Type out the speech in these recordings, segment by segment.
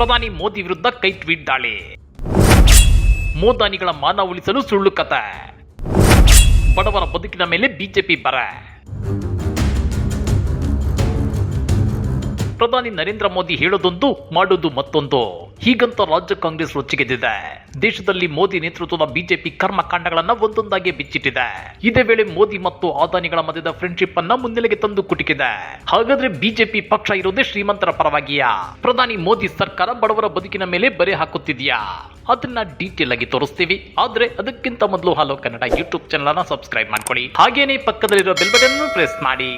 ಪ್ರಧಾನಿ ಮೋದಿ ವಿರುದ್ಧ ಕೈ ಟ್ವೀಟ್ ದಾಳಿ. ಮೋದಾನಿಗಳ ಮಾನ ಉಳಿಸಲು ಸುಳ್ಳು ಕತೆ. ಬಡವರ ಬದುಕಿನ ಮೇಲೆ ಬಿಜೆಪಿ ಬರ. ಪ್ರಧಾನಿ ನರೇಂದ್ರ ಮೋದಿ ಹೇಳೋದೊಂದು, ಮಾಡೋದು ಮತ್ತೊಂದು. ಹೀಗಂತ ರಾಜ್ಯ ಕಾಂಗ್ರೆಸ್ ರೊಚ್ಚಿಗೆದ್ದಿದೆ. ದೇಶದಲ್ಲಿ ಮೋದಿ ನೇತೃತ್ವದ ಬಿಜೆಪಿ ಕರ್ಮಕಾಂಡಗಳನ್ನ ಒಂದೊಂದಾಗಿ ಬಿಚ್ಚಿಟ್ಟಿದೆ. ಇದೇ ವೇಳೆ ಮೋದಿ ಮತ್ತು ಆದಾನಿಗಳ ಮಧ್ಯದ ಫ್ರೆಂಡ್ಶಿಪ್ ಅನ್ನ ಮುನ್ನೆಲೆಗೆ ತಂದು ಕುಟುಕಿದೆ. ಹಾಗಾದ್ರೆ ಬಿಜೆಪಿ ಪಕ್ಷ ಇರೋದೇ ಶ್ರೀಮಂತರ ಪರವಾಗಿಯಾ? ಪ್ರಧಾನಿ ಮೋದಿ ಸರ್ಕಾರ ಬಡವರ ಬದುಕಿನ ಮೇಲೆ ಬರೆ ಹಾಕುತ್ತಿದೆಯಾ? ಅದನ್ನ ಡೀಟೇಲ್ ಆಗಿ ತೋರಿಸ್ತೀವಿ. ಆದ್ರೆ ಅದಕ್ಕಿಂತ ಮೊದಲು ಹಲೋ ಕನ್ನಡ ಯೂಟ್ಯೂಬ್ ಚಾನಲ್ ಅನ್ನ ಸಬ್ಸ್ಕ್ರೈಬ್ ಮಾಡ್ಕೊಳ್ಳಿ. ಹಾಗೇನೇ ಪಕ್ಕದಲ್ಲಿರೋ ಬೆಲ್ ಬಟನ್ ಪ್ರೆಸ್ ಮಾಡಿ.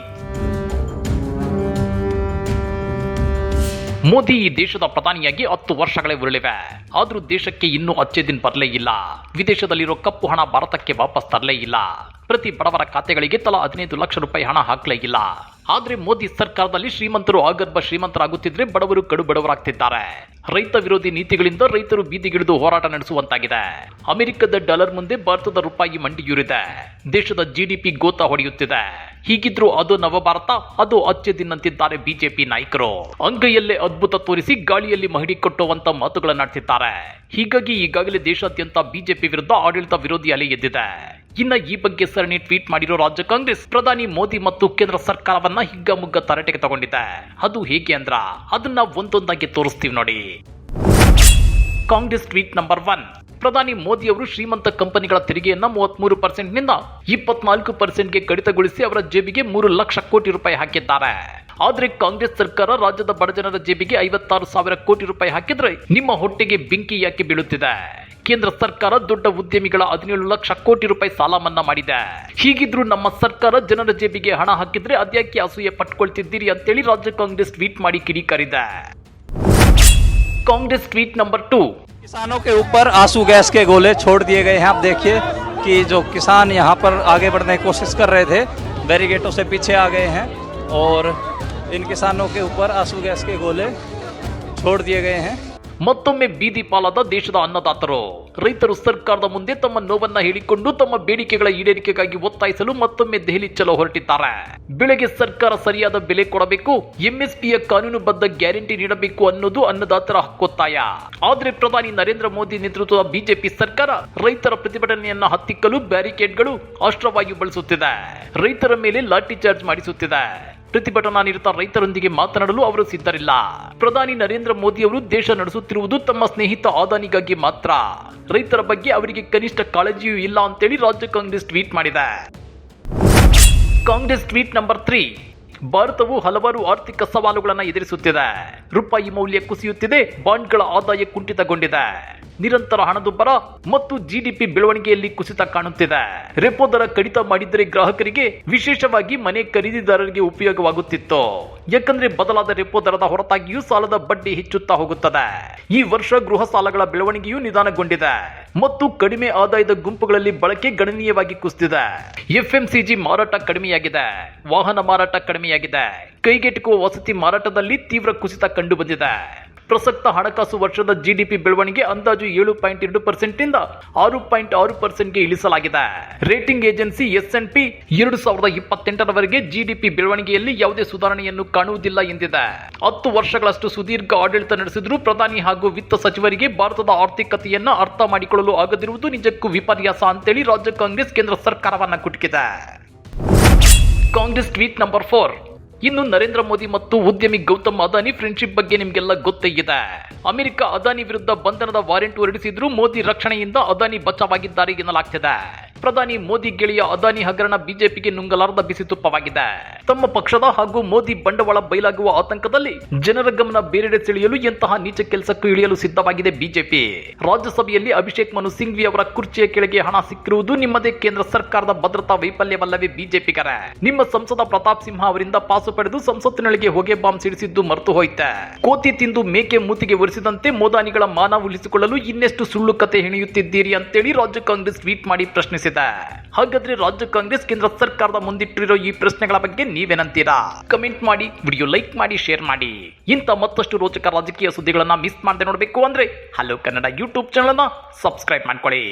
ಮೋದಿ ಈ ದೇಶದ ಪ್ರಧಾನಿಯಾಗಿ ಹತ್ತು ವರ್ಷಗಳೇ ಉರುಳಿವೆ. ಆದರೂ ದೇಶಕ್ಕೆ ಇನ್ನೂ ಅಚ್ಚೆ ದಿನ ಬರಲೇ ಇಲ್ಲ. ವಿದೇಶದಲ್ಲಿರೋ ಕಪ್ಪು ಹಣ ಭಾರತಕ್ಕೆ ವಾಪಸ್ ತರಲೇ ಇಲ್ಲ. ಪ್ರತಿ ಬಡವರ ಖಾತೆಗಳಿಗೆ ತಲಾ ಹದಿನೈದು ಲಕ್ಷ ರೂಪಾಯಿ ಹಣ ಹಾಕಲೇ ಇಲ್ಲ. ಆದ್ರೆ ಮೋದಿ ಸರ್ಕಾರದಲ್ಲಿ ಶ್ರೀಮಂತರು ಆಗರ್ಭ ಶ್ರೀಮಂತರಾಗುತ್ತಿದ್ರೆ ಬಡವರು ಕಡು ಬಡವರಾಗ್ತಿದ್ದಾರೆ. ರೈತ ವಿರೋಧಿ ನೀತಿಗಳಿಂದ ರೈತರು ಬೀದಿಗಿಳಿದು ಹೋರಾಟ ನಡೆಸುವಂತಾಗಿದೆ. ಅಮೆರಿಕದ ಡಾಲರ್ ಮುಂದೆ ಭಾರತದ ರೂಪಾಯಿ ಮಂಡಿಯೂರಿದೆ ದೇಶದ ಜಿಡಿಪಿ ಗೋತ ಹೊಡೆಯುತ್ತಿದೆ. ಹೀಗಿದ್ರು ಅದು ನವಭಾರತ, ಅದು ಅಚ್ಚೆ ದಿನಂತಿದ್ದಾರೆ ಬಿಜೆಪಿ ನಾಯಕರು. ಅಂಗೈಯಲ್ಲೇ ಅದ್ಭುತ ತೋರಿಸಿ ಗಾಳಿಯಲ್ಲಿ ಮಹಡಿ ಕೊಟ್ಟುವಂತ ಮಾತುಗಳನ್ನಾಡ್ತಿದ್ದಾರೆ ಹೀಗಾಗಿ ಈಗಾಗಲೇ ದೇಶಾದ್ಯಂತ ಬಿಜೆಪಿ ವಿರುದ್ಧ ಆಡಳಿತ ವಿರೋಧಿ ಅಲೆ ಎದ್ದಿದೆ. ಇನ್ನ ಈ ಬಗ್ಗೆ ಸರಣಿ ಟ್ವೀಟ್ ಮಾಡಿರೋ ರಾಜ್ಯ ಕಾಂಗ್ರೆಸ್ ಪ್ರಧಾನಿ ಮೋದಿ ಮತ್ತು ಕೇಂದ್ರ ಸರ್ಕಾರವನ್ನ ಹಿಗ್ಗಮುಗ್ಗ ತರಾಟೆಗೆ ತಗೊಂಡಿದೆ. ಅದು ಹೇಗೆ ಅಂದ್ರ ಅದನ್ನ ಒಂದೊಂದಾಗಿ ತೋರಿಸ್ತೀವಿ ನೋಡಿ. Congress tweet number one. ಪ್ರಧಾನಿ ಮೋದಿ ಅವರು ಶ್ರೀಮಂತ ಕಂಪನಿಗಳ ತೆರಿಗೆಯನ್ನ ಮೂವತ್ಮೂರು ಪರ್ಸೆಂಟ್ನಿಂದ ಇಪ್ಪತ್ನಾಲ್ಕು ಪರ್ಸೆಂಟ್ಗೆ ಕಡಿತಗೊಳಿಸಿ ಅವರ ಜೇಬಿಗೆ ಮೂರು ಲಕ್ಷ ಕೋಟಿ ರೂಪಾಯಿ ಹಾಕಿದ್ದಾರೆ. ಆದ್ರೆ ಕಾಂಗ್ರೆಸ್ ಸರ್ಕಾರ ರಾಜ್ಯದ ಬಡಜನರ ಜೇಬಿಗೆ ಐವತ್ತಾರು ಸಾವಿರ ಕೋಟಿ ರೂಪಾಯಿ ಹಾಕಿದ್ರೆ ನಿಮ್ಮ ಹೊಟ್ಟೆಗೆ ಬೆಂಕಿ ಯಾಕೆ ಬೀಳುತ್ತಿದೆ ಕೇಂದ್ರ ಸರ್ಕಾರ ದೊಡ್ಡ ಉದ್ಯಮಿಗಳ ಹದಿನೇಳು ಲಕ್ಷ ಕೋಟಿ ರೂಪಾಯಿ ಸಾಲ ಮನ್ನಾ ಮಾಡಿದೆ ಹೀಗಿದ್ರು ನಮ್ಮ ಸರ್ಕಾರ ಜನರ ಜೇಬಿಗೆ ಹಣ ಹಾಕಿದ್ರೆ ಅದ್ಯಾಕೆ ಅಸೂಯೆ ಪಟ್ಕೊಳ್ತಿದ್ದೀರಿ ಅಂತೇಳಿ ರಾಜ್ಯ ಕಾಂಗ್ರೆಸ್ ಟ್ವೀಟ್ ಮಾಡಿ ಕಿಡಿಕಾರಿದೆ कांग्रेस ट्वीट नंबर टू किसानों के ऊपर आंसू गैस के गोले छोड़ दिए गए हैं आप देखिए कि जो किसान यहाँ पर आगे बढ़ने की कोशिश कर रहे थे बैरिगेटों से पीछे आ गए हैं और इन किसानों के ऊपर आंसू गैस के गोले छोड़ दिए गए हैं ಮತ್ತೊಮ್ಮೆ ಬೀದಿ ಪಾಲಾದ ದೇಶದ ಅನ್ನದಾತರು ರೈತರು ಸರ್ಕಾರದ ಮುಂದೆ ತಮ್ಮ ನೋವನ್ನ ಹೇಳಿಕೊಂಡು ತಮ್ಮ ಬೇಡಿಕೆಗಳ ಈಡೇರಿಕೆಗಾಗಿ ಒತ್ತಾಯಿಸಲು ಮತ್ತೊಮ್ಮೆ ದೆಹಲಿ ಚಲೋ ಹೊರಟಿದ್ದಾರೆ ಬೆಳೆಗೆ ಸರ್ಕಾರ ಸರಿಯಾದ ಬೆಲೆ ಕೊಡಬೇಕು ಎಂಎಸ್ಪಿಯ ಕಾನೂನುಬದ್ಧ ಗ್ಯಾರಂಟಿ ನೀಡಬೇಕು ಅನ್ನೋದು ಅನ್ನದಾತರ ಹಕ್ಕೊತ್ತಾಯ ಆದ್ರೆ ಪ್ರಧಾನಿ ನರೇಂದ್ರ ಮೋದಿ ನೇತೃತ್ವದ ಬಿಜೆಪಿ ಸರ್ಕಾರ ರೈತರ ಪ್ರತಿಭಟನೆಯನ್ನ ಹತ್ತಿಕ್ಕಲು ಬ್ಯಾರಿಕೇಡ್ಗಳು ಅಸ್ತ್ರವಾಯು ಬಳಸುತ್ತಿದೆ ರೈತರ ಮೇಲೆ ಲಾಠಿ ಚಾರ್ಜ್ ಮಾಡಿಸುತ್ತಿದೆ ಪ್ರತಿಭಟನಾ ನಿರತ ರೈತರೊಂದಿಗೆ ಮಾತನಾಡಲು ಅವರು ಸಿದ್ಧರಿಲ್ಲ. ಪ್ರಧಾನಿ ನರೇಂದ್ರ ಮೋದಿ ಅವರು ದೇಶ ನಡೆಸುತ್ತಿರುವುದು ತಮ್ಮ ಸ್ನೇಹಿತ ಆದಾನಿಗಾಗಿ ಮಾತ್ರ. ರೈತರ ಬಗ್ಗೆ ಅವರಿಗೆ ಕನಿಷ್ಠ ಕಾಳಜಿಯೂ ಇಲ್ಲ ಅಂತೇಳಿ ರಾಜ್ಯ ಕಾಂಗ್ರೆಸ್ ಟ್ವೀಟ್ ಮಾಡಿದೆ. Congress tweet number three. ಭಾರತವು ಹಲವಾರು ಆರ್ಥಿಕ ಸವಾಲುಗಳನ್ನು ಎದುರಿಸುತ್ತಿದೆ. ರೂಪಾಯಿ ಮೌಲ್ಯ ಕುಸಿಯುತ್ತಿದೆ, ಬಾಂಡ್ಗಳ ಆದಾಯ ಕುಂಠಿತಗೊಂಡಿದೆ. ನಿರಂತರ ಹಣದುಬ್ಬರ ಮತ್ತು ಜಿಡಿಪಿ ಬೆಳವಣಿಗೆಯಲ್ಲಿ ಕುಸಿತ ಕಾಣುತ್ತಿದೆ. ರೆಪೋ ದರ ಕಡಿತ ಮಾಡಿದರೆ ಗ್ರಾಹಕರಿಗೆ ವಿಶೇಷವಾಗಿ ಮನೆ ಖರೀದಿದಾರರಿಗೆ ಉಪಯೋಗವಾಗುತ್ತಿತ್ತು. ಯಾಕಂದ್ರೆ ಬದಲಾದ ರೆಪೋ ದರದ ಹೊರತಾಗಿಯೂ ಸಾಲದ ಬಡ್ಡಿ ಹೆಚ್ಚುತ್ತಾ ಹೋಗುತ್ತದೆ. ಈ ವರ್ಷ ಗೃಹ ಸಾಲಗಳ ಬೆಳವಣಿಗೆಯೂ ನಿಧಾನಗೊಂಡಿದೆ. ಮತ್ತು ಕಡಿಮೆ ಆದಾಯದ ಗುಂಪುಗಳಲ್ಲಿ ಬಳಕೆ ಗಣನೀಯವಾಗಿ ಕುಸಿದಿದೆ. ಎಫ್ಎಂಸಿಜಿ ಮಾರಾಟ ಕಡಿಮೆಯಾಗಿದೆ. ವಾಹನ ಮಾರಾಟ ಕಡಿಮೆಯಾಗಿದೆ. ಕೈಗೆಟುಕುವ ವಸತಿ ಮಾರಾಟದಲ್ಲಿ ತೀವ್ರ ಕುಸಿತ ಕಂಡು ಬಂದಿದೆ ಪ್ರಸಕ್ತ ಹಣಕಾಸು ವರ್ಷದ ಜಿಡಿಪಿ ಬೆಳವಣಿಗೆ ಅಂದಾಜು ಏಳು ಪಾಯಿಂಟ್ ಎರಡು ಪರ್ಸೆಂಟ್ ಇಂದ ಆರು ಪಾಯಿಂಟ್ ಆರು ಪರ್ಸೆಂಟ್ಗೆ ಇಳಿಸಲಾಗಿದೆ. Rating agency S N P ಎರಡು ಸಾವಿರದ ಇಪ್ಪತ್ತೆಂಟರವರೆಗೆ ಜಿಡಿಪಿ ಬೆಳವಣಿಗೆಯಲ್ಲಿ ಯಾವುದೇ ಸುಧಾರಣೆಯನ್ನು ಕಾಣುವುದಿಲ್ಲ ಎಂದಿದೆ. ಹತ್ತು ವರ್ಷಗಳಷ್ಟು ಸುದೀರ್ಘ ಆಡಳಿತ ನಡೆಸಿದ್ರು ಪ್ರಧಾನಿ ಹಾಗೂ ವಿತ್ತ ಸಚಿವರಿಗೆ ಭಾರತದ ಆರ್ಥಿಕತೆಯನ್ನ ಅರ್ಥ ಮಾಡಿಕೊಳ್ಳಲು ಆಗದಿರುವುದು ನಿಜಕ್ಕೂ ವಿಪರ್ಯಾಸ ಅಂತೇಳಿ ರಾಜ್ಯ ಕಾಂಗ್ರೆಸ್ ಕೇಂದ್ರ ಸರ್ಕಾರವನ್ನ ಕುಟುಕಿದೆ. ಕಾಂಗ್ರೆಸ್ ಟ್ವೀಟ್ ನಂಬರ್ ಫೋರ್ ಇನ್ನು ನರೇಂದ್ರ ಮೋದಿ ಮತ್ತು ಉದ್ಯಮಿ ಗೌತಮ್ ಅದಾನಿ ಫ್ರೆಂಡ್ಶಿಪ್ ಬಗ್ಗೆ ನಿಮ್ಗೆಲ್ಲ ಗೊತ್ತಿದೆ ಅಮೆರಿಕ ಅದಾನಿ ವಿರುದ್ಧ ಬಂಧನದ ವಾರೆಂಟ್ ಹೊರಡಿಸಿದ್ರು ಮೋದಿ ರಕ್ಷಣೆಯಿಂದ ಅದಾನಿ ಬಚಾವಾಗಿದ್ದಾರೆ ಎನ್ನಲಾಗ್ತಿದೆ. ಪ್ರಧಾನಿ ಮೋದಿ ಗೆಳೆಯ ಅದಾನಿ ಹಗರಣ ಬಿಜೆಪಿಗೆ ನುಂಗಲಾರದ ಬಿಸಿ ತುಪ್ಪವಾಗಿದೆ. ತಮ್ಮ ಪಕ್ಷದ ಹಾಗೂ ಮೋದಿ ಬಂಡವಾಳ ಬಯಲಾಗುವ ಆತಂಕದಲ್ಲಿ ಜನರ ಗಮನ ಬೇರೆಡೆ ಸೆಳೆಯಲು ಎಂತಹ ನೀಚ ಕೆಲಸಕ್ಕೂ ಇಳಿಯಲು ಸಿದ್ಧವಾಗಿದೆ ಬಿಜೆಪಿ. ರಾಜ್ಯಸಭೆಯಲ್ಲಿ ಅಭಿಷೇಕ್ ಮನು ಸಿಂಘ್ವಿ ಅವರ ಕುರ್ಚಿಯ ಕೆಳಗೆ ಹಣ ಸಿಕ್ಕಿರುವುದು ನಿಮ್ಮದೇ ಕೇಂದ್ರ ಸರ್ಕಾರದ ಭದ್ರತಾ ವೈಫಲ್ಯವಲ್ಲವೇ ಬಿಜೆಪಿಗರ ನಿಮ್ಮ ಸಂಸದ ಪ್ರತಾಪ್ ಸಿಂಹ ಅವರಿಂದ ಪಾಸು ಪಡೆದು ಸಂಸತ್ತಿನೊಳಗೆ ಹೊಗೆ ಬಾಂಬ್ ಸಿಡಿಸಿದ್ದು ಮರೆತು ಹೋಯ್ತೆ. ಕೋತಿ ತಿಂದು ಮೇಕೆ ಮೂತಿಗೆ ಒರೆಸಿದಂತೆ ಮೋದಾನಿಗಳ ಮಾನ ಉಳಿಸಿಕೊಳ್ಳಲು ಇನ್ನೆಷ್ಟು ಸುಳ್ಳು ಕತೆ ಹೆಣೆಯುತ್ತಿದ್ದೀರಿ ಅಂತೇಳಿ ರಾಜ್ಯ ಕಾಂಗ್ರೆಸ್ ಟ್ವೀಟ್ ಮಾಡಿ ಪ್ರಶ್ನಿಸಿದೆ. ಹಾಗಾದ್ರೆ ರಾಜ್ಯ ಕಾಂಗ್ರೆಸ್ ಕೇಂದ್ರ ಸರ್ಕಾರದ ಮುಂದಿಟ್ಟಿರೋ ಈ ಪ್ರಶ್ನೆಗಳ ಬಗ್ಗೆ ನೀವೇನಂತೀರಾ? ಕಮೆಂಟ್ ಮಾಡಿ ವಿಡಿಯೋ ಲೈಕ್ ಮಾಡಿ ಶೇರ್ ಮಾಡಿ. ಇಂಥ ಮತ್ತಷ್ಟು ರೋಚಕ ರಾಜಕೀಯ ಸುದ್ದಿಗಳನ್ನ ಮಿಸ್ ಮಾಡದೆ ನೋಡಬೇಕು ಅಂದ್ರೆ hello Kannada YouTube channel subscribe ಮಾಡ್ಕೊಳ್ಳಿ.